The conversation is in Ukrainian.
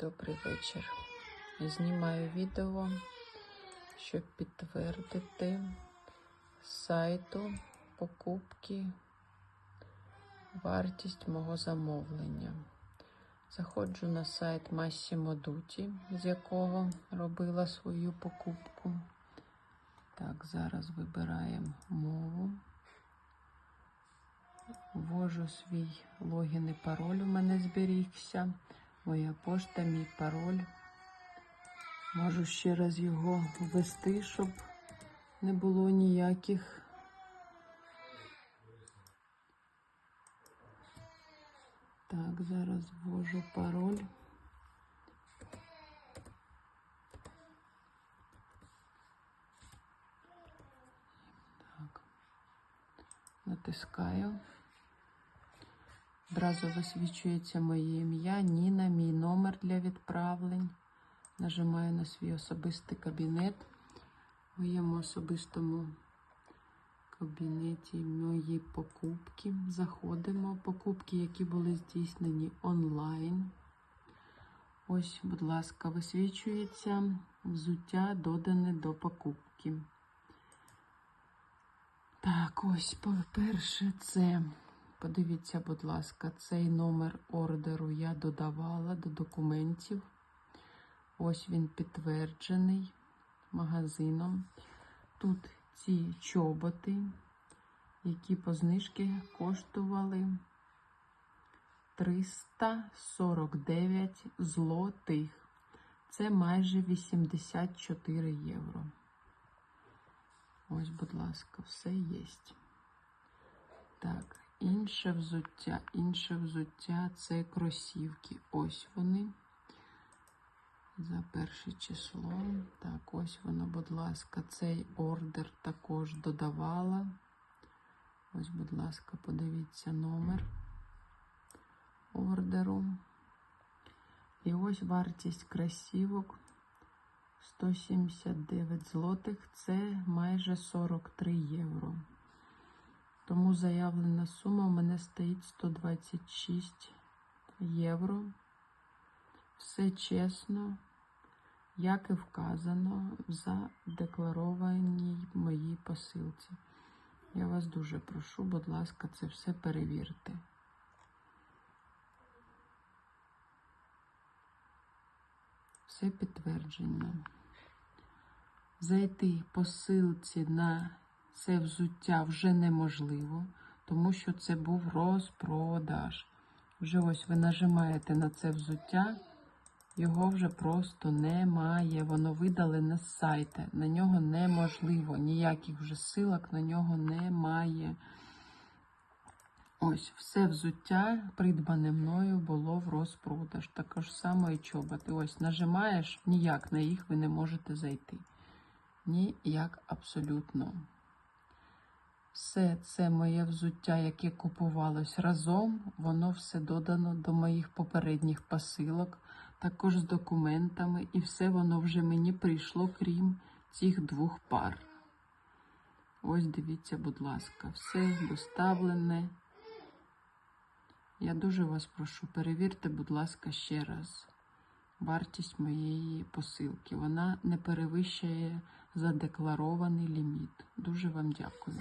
Добрий вечір. Знімаю відео, щоб підтвердити сайту покупки вартість мого замовлення. Заходжу на сайт Massimo Dutti, з якого робила свою покупку. Так, зараз вибираємо мову. Ввожу свій логін і пароль. У мене зберігся. Моя пошта, мій пароль. Можу ще раз його ввести, щоб не було ніяких. Так, зараз ввожу пароль. Натискаю. Одразу висвічується моє ім'я, Ніна, мій номер для відправлень. Нажимаю на свій особистий кабінет. В моєму особистому кабінеті мої покупки. Заходимо. Покупки, які були здійснені онлайн. Ось, будь ласка, висвічується взуття, додане до покупки. Так, ось, по-перше, це. Подивіться, будь ласка, цей номер ордеру я додавала до документів. Ось він підтверджений магазином. Тут ці чоботи, які по знижки коштували 349 злотих. Це майже 84 євро. Ось, будь ласка, все є. Так. Інше взуття, інше взуття це кросівки. Ось вони. За перше число. Так, ось воно, будь ласка, цей ордер також додавала. Ось, будь ласка, подивіться номер ордеру. І ось вартість кросівок 179 злотих. Це майже 43 євро. Тому заявлена сума у мене стоїть 126 євро. Все чесно, як і вказано в задекларованій моїй посилці. Я вас дуже прошу, будь ласка, це все перевірте. Все підтверджено. Зайти по ссилці на це взуття вже неможливо, тому що це був розпродаж. Вже ось ви нажимаєте на це взуття, його вже просто немає. Воно видалене з сайту. На нього неможливо. Ніяких вже силок на нього немає. Ось, все взуття, придбане мною, було в розпродаж. Також само і чоботи. Ось нажимаєш, ніяк на їх ви не можете зайти. Ніяк абсолютно. Все це моє взуття, яке купувалось разом, воно все додано до моїх попередніх посилок, також з документами, і все воно вже мені прийшло, крім цих двох пар. Ось дивіться, будь ласка, все доставлене. Я дуже вас прошу, перевірте, будь ласка, ще раз вартість моєї посилки. Вона не перевищує задекларований ліміт. Дуже вам дякую.